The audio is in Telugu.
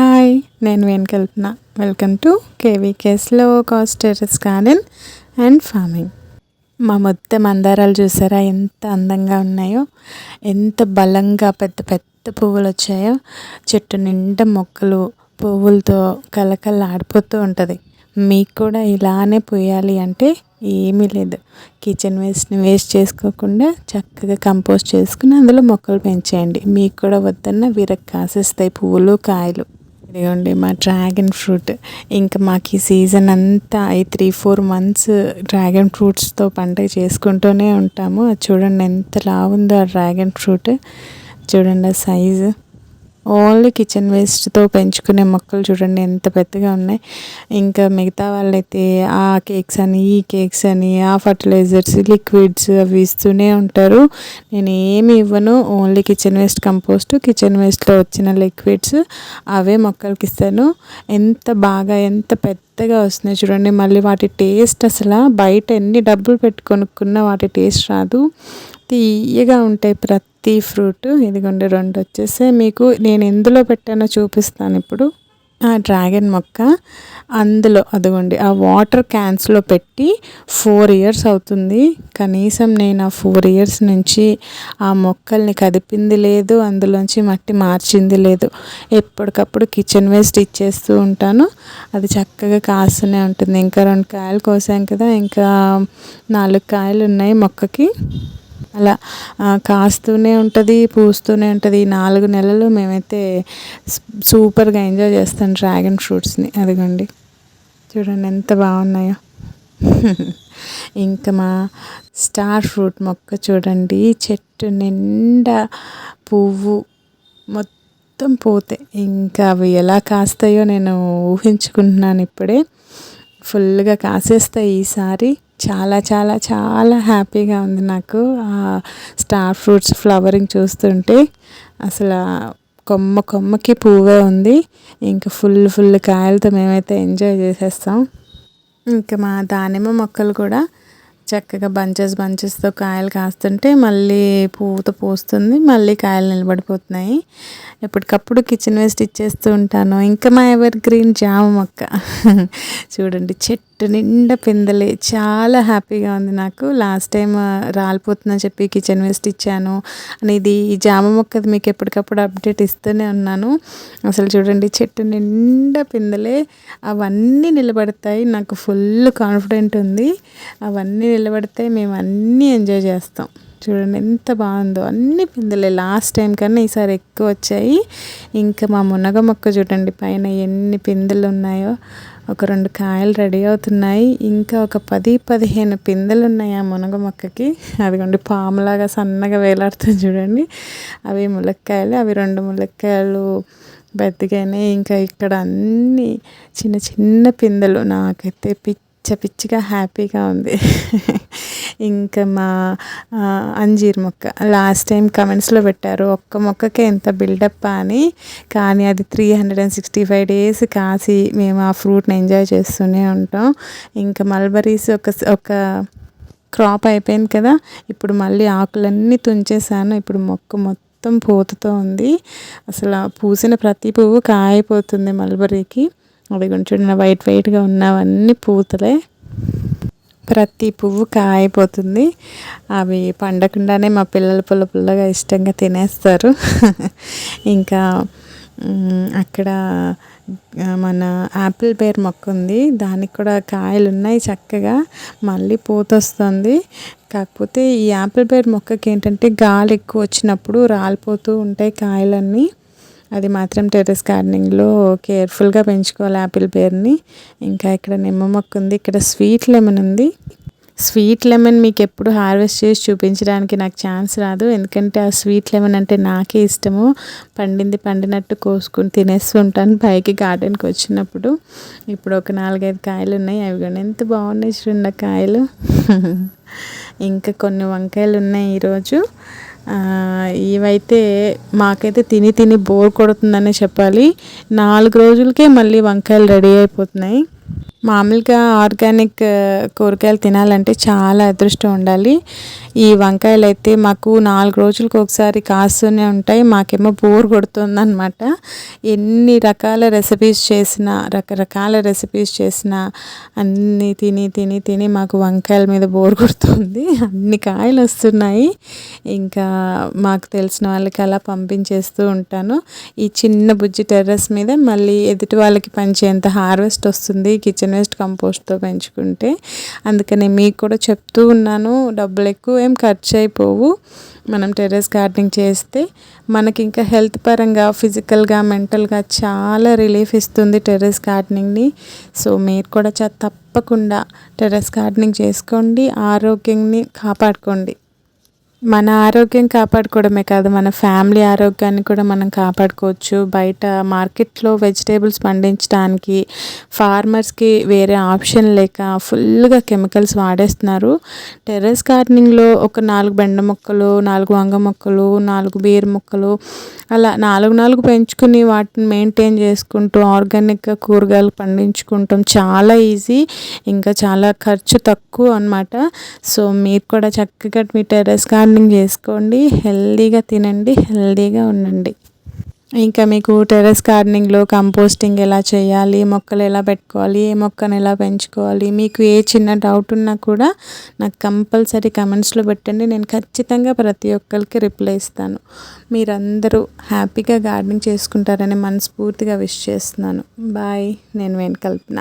హాయ్ నేను వెనుకెళ్తున్న. వెల్కమ్ టు కేవీకేస్లో కాస్ట్ టెరెస్ గార్డెన్ అండ్ ఫార్మింగ్. మా మొత్తం మందారాలు చూసారా? ఎంత అందంగా ఉన్నాయో ఎంత బలంగా పెద్ద పెద్ద పువ్వులు వచ్చాయో. చెట్టు నిండా మొక్కలు పువ్వులతో కలకల ఆడిపోతూ ఉంటుంది. మీకు కూడా ఇలానే పోయాలి అంటే ఏమీ లేదు. కిచెన్ వేస్ట్ని వేస్ట్ చేసుకోకుండా చక్కగా కంపోస్ట్ చేసుకుని అందులో మొక్కలు పెంచేయండి. మీకు కూడా వద్దన్న విరక్ కాసేస్తాయి పువ్వులు కాయలు. ఇదిగోండి మా డ్రాగన్ ఫ్రూట్ ఇంకా మాకు ఈ సీజన్ అంతా ఈ త్రీ ఫోర్ మంత్స్ డ్రాగన్ ఫ్రూట్స్తో పంట చేసుకుంటూనే ఉంటాము. అది చూడండి ఎంత లావుందో ఆ డ్రాగన్ ఫ్రూట్ చూడండి ఆ సైజు ఓన్లీ కిచెన్ వేస్ట్తో పెంచుకునే మొక్కలు చూడండి ఎంత పెద్దగా ఉన్నాయి. ఇంకా మిగతా వాళ్ళైతే ఆ కేక్స్ అని ఈ కేక్స్ అని ఆ ఫర్టిలైజర్స్ లిక్విడ్స్ అవి ఇస్తూనే ఉంటారు. నేను ఏమి ఇవ్వను only kitchen waste compost. Kitchen వేస్ట్లో వచ్చిన లిక్విడ్స్ అవే మొక్కలకి ఇస్తాను. ఎంత బాగా ఎంత పెద్దగా వస్తున్నాయి చూడండి. మళ్ళీ వాటి టేస్ట్ అసలు బయట ఎన్ని డబ్బులు పెట్టి కొనుక్కున్నా వాటి టేస్ట్ రాదు. తీయగా ఉంటాయి ప్రతి ఫ్రూట్ ఇదిగోండి రెండు వచ్చేసి. మీకు నేను ఎందులో పెట్టానో చూపిస్తాను ఇప్పుడు. ఆ డ్రాగన్ మొక్క అందులో అదిగోండి ఆ వాటర్ క్యాన్స్లో పెట్టి ఫోర్ ఇయర్స్ అవుతుంది. కనీసం నేను ఆ ఫోర్ ఇయర్స్ నుంచి ఆ మొక్కల్ని కదిపింది లేదు అందులోంచి మట్టి మార్చింది లేదు. ఎప్పటికప్పుడు కిచెన్ వేస్ట్ ఇచ్చేస్తూ ఉంటాను. అది చక్కగా కాస్తూనే ఉంటుంది. ఇంకా రెండు కాయలు కోసాం కదా ఇంకా నాలుగు కాయలు ఉన్నాయి మొక్కకి. అలా కాస్తూనే ఉంటుంది పూస్తూనే ఉంటుంది. నాలుగు నెలలు మేమైతే సూపర్గా ఎంజాయ్ చేస్తాం డ్రాగన్ ఫ్రూట్స్ని. అదిగోండి. చూడండి ఎంత బాగున్నాయో. ఇంకా మా స్టార్ ఫ్రూట్ మొక్క చూడండి. చెట్టు నిండా పువ్వు మొత్తం పోతే. ఇంకా అవి ఎలా కాస్తాయో నేను ఊహించుకుంటున్నాను ఇప్పుడే. ఫుల్గా కాసేస్తాయి ఈసారి. చాలా చాలా చాలా హ్యాపీగా ఉంది నాకు. ఆ స్టార్ ఫ్రూట్స్ ఫ్లవరింగ్ చూస్తుంటే అసలు కొమ్మ కొమ్మకి పువ్వే ఉంది. ఇంకా ఫుల్ ఫుల్ కాయలతో మేమైతే ఎంజాయ్ చేసేస్తాం. ఇంకా మా దానిమ్మ మొక్కలు కూడా చక్కగా బంచెస్ బంచెస్తో కాయలు కాస్తుంటే మళ్ళీ పువ్వుతో పూస్తుంది. మళ్ళీ కాయలు నిలబడిపోతున్నాయి. ఎప్పటికప్పుడు కిచెన్ వేస్ట్ ఇచ్చేస్తూ ఉంటాను. ఇంకా మా ఎవర్ గ్రీన్ జామ మొక్క. చూడండి చెట్టు చెట్టు నిండా పిందలే. చాలా హ్యాపీగా ఉంది నాకు. లాస్ట్ టైం రాలిపోతుందని చెప్పి కిచెన్ వేస్ట్ ఇచ్చాను. అనేది ఈ జామ మొక్కది మీకు ఎప్పటికప్పుడు అప్డేట్ ఇస్తూనే ఉన్నాను. అసలు చూడండి చెట్టు నిండా పిందలే. అవన్నీ నిలబడతాయి. నాకు ఫుల్ కాన్ఫిడెంట్ ఉంది. అవన్నీ నిలబడతాయి. మేము అన్నీ ఎంజాయ్ చేస్తాం. చూడండి ఎంత బాగుందో. అన్ని పిందెలే. లాస్ట్ టైం కన్నా ఈసారి ఎక్కువ వచ్చాయి. ఇంకా మా మునగ మొక్క చూడండి పైన ఎన్ని పిందెలు ఉన్నాయో. ఒక రెండు కాయలు రెడీ అవుతున్నాయి. ఇంకా ఒక పది పదిహేను పిందెలు ఉన్నాయి ఆ మునగ మొక్కకి. అదిగోండి పాములాగా సన్నగా వేలాడుతుంది చూడండి. అవి ములక్కాయలు అవి రెండు ములక్కాయలు పెద్దగానే ఇంకా ఇక్కడ అన్ని చిన్న చిన్న పిందెలు. నాకైతే పిచ్చి పిచ్చిగా హ్యాపీగా ఉంది. ఇంకా మా అంజీర్ మొక్క లాస్ట్ టైం కమెంట్స్లో పెట్టారు ఒక్క మొక్కకే ఎంత బిల్డప్ అని కానీ అది three hundred and sixty five days కాసి మేము ఆ ఫ్రూట్ని ఎంజాయ్ చేస్తూనే ఉంటాం. ఇంకా మల్బరీస్ ఒక ఒక క్రాప్ అయిపోయింది కదా ఇప్పుడు మళ్ళీ ఆకులన్నీ తుంచేసాను ఇప్పుడు మొక్క మొత్తం పూతతో ఉంది. అసలు పూసిన ప్రతి పువ్వు కాయిపోతుంది మల్బరీకి. అవి చూడండి వైట్ వైట్గా ఉన్నవన్నీ పూతలే. ప్రతి పువ్వు కాయిపోతుంది. అవి పండకుండానే మా పిల్లలు పుల్ల పుల్లగా ఇష్టంగా తినేస్తారు. ఇంకా అక్కడ మన యాపిల్ బేర్ మొక్క ఉంది. దానికి కూడా కాయలు ఉన్నాయి చక్కగా. మళ్ళీ పూత వస్తుంది కాకపోతే ఈ యాపిల్ బేర్ మొక్కకి ఏంటంటే గాలి ఎక్కువ వచ్చినప్పుడు రాలిపోతూ ఉంటాయి కాయలన్నీ. అది మాత్రం టెర్రస్ గార్డెనింగ్లో కేర్ఫుల్గా పెంచుకోవాలి యాపిల్ పేరుని. ఇంకా ఇక్కడ నిమ్మ మొక్క ఉంది. ఇక్కడ స్వీట్ లెమన్ ఉంది. స్వీట్ లెమన్ మీకు ఎప్పుడు హార్వెస్ట్ చేసి చూపించడానికి నాకు ఛాన్స్ రాదు. ఎందుకంటే ఆ స్వీట్ లెమన్ అంటే నాకే ఇష్టము. పండింది పండినట్టు కోసుకుని తినేస్తుంటాను పైకి గార్డెన్కి వచ్చినప్పుడు. ఇప్పుడు ఒక నాలుగైదు కాయలు ఉన్నాయి. అవి కూడా ఎంత బాగున్నాయి చూడండి కాయలు. ఇంకా కొన్ని వంకాయలు ఉన్నాయి ఈరోజు. ఇవైతే మాకైతే తిని తిని బోర్ కొడుతుందనే చెప్పాలి. నాలుగు రోజులకే మళ్ళీ వంకాయలు రెడీ అయిపోతున్నాయి. మామూలుగా ఆర్గానిక్ కూరగాయలు తినాలంటే చాలా అదృష్టం ఉండాలి. ఈ వంకాయలు అయితే మాకు నాలుగు రోజులకు ఒకసారి కాస్తూనే ఉంటాయి. మాకేమో బోర్ కొడుతుందన్నమాట. ఎన్ని రకాల రెసిపీస్ చేసినా రకరకాల రెసిపీస్ చేసినా అన్నీ తిని తిని తిని మాకు వంకాయల మీద బోర్ కొడుతుంది. అన్ని కాయలు వస్తున్నాయి. ఇంకా మాకు తెలిసిన వాళ్ళకి అలా పంపించేస్తూ ఉంటాను. ఈ చిన్న బుజ్జి టెర్రస్ మీద మళ్ళీ ఎదుటి వాళ్ళకి పంచేంత హార్వెస్ట్ వస్తుంది. కిచెన్ వేస్ట్ కంపోస్ట్తో పెంచుకుంటే. అందుకని మీకు కూడా చెప్తూ ఉన్నాను డబ్బులు ఎక్కువ ఏం ఖర్చు అయిపోవు. మనం టెర్రస్ గార్డెనింగ్ చేస్తే మనకి ఇంకా హెల్త్ పరంగా ఫిజికల్గా మెంటల్గా చాలా రిలీఫ్ ఇస్తుంది టెర్రస్ గార్డెనింగ్ని సో మీరు కూడా చ తప్పకుండా టెర్రస్ గార్డెనింగ్ చేసుకోండి ఆరోగ్యాన్ని కాపాడుకోండి. మన ఆరోగ్యం కాపాడుకోవడమే కాదు మన ఫ్యామిలీ ఆరోగ్యాన్ని కూడా మనం కాపాడుకోవచ్చు. బయట మార్కెట్లో వెజిటేబుల్స్ పండించడానికి ఫార్మర్స్కి వేరే ఆప్షన్ లేక ఫుల్గా కెమికల్స్ వాడేస్తున్నారు. టెర్రస్ గార్డెనింగ్లో ఒక నాలుగు బెండ మొక్కలు నాలుగు వంగ మొక్కలు నాలుగు బీర మొక్కలు అలా నాలుగు నాలుగు పెంచుకుని వాటిని మెయింటైన్ చేసుకుంటూ ఆర్గానిక్గా కూరగాయలు పండించుకుంటాం. చాలా ఈజీ ఇంకా చాలా ఖర్చు తక్కువ అనమాట సో మీరు కూడా చక్కగా మీ టెర్రస్ గార్డెనింగ్ చేసుకోండి హెల్దీగా తినండి హెల్దీగా ఉండండి. ఇంకా మీకు టెర్రస్ గార్డెనింగ్లో కంపోస్టింగ్ ఎలా చేయాలి మొక్కలు ఎలా పెట్టుకోవాలి ఏ మొక్కను ఎలా పెంచుకోవాలి మీకు ఏ చిన్న డౌట్ ఉన్నా కూడా నాకు కంపల్సరీ కమెంట్స్లో పెట్టండి. నేను ఖచ్చితంగా ప్రతి ఒక్కరికి రిప్లై ఇస్తాను. మీరందరూ హ్యాపీగా గార్డెనింగ్ చేసుకుంటారని మనస్ఫూర్తిగా విష్ చేస్తున్నాను. బాయ్ నేను వెనుకల్పన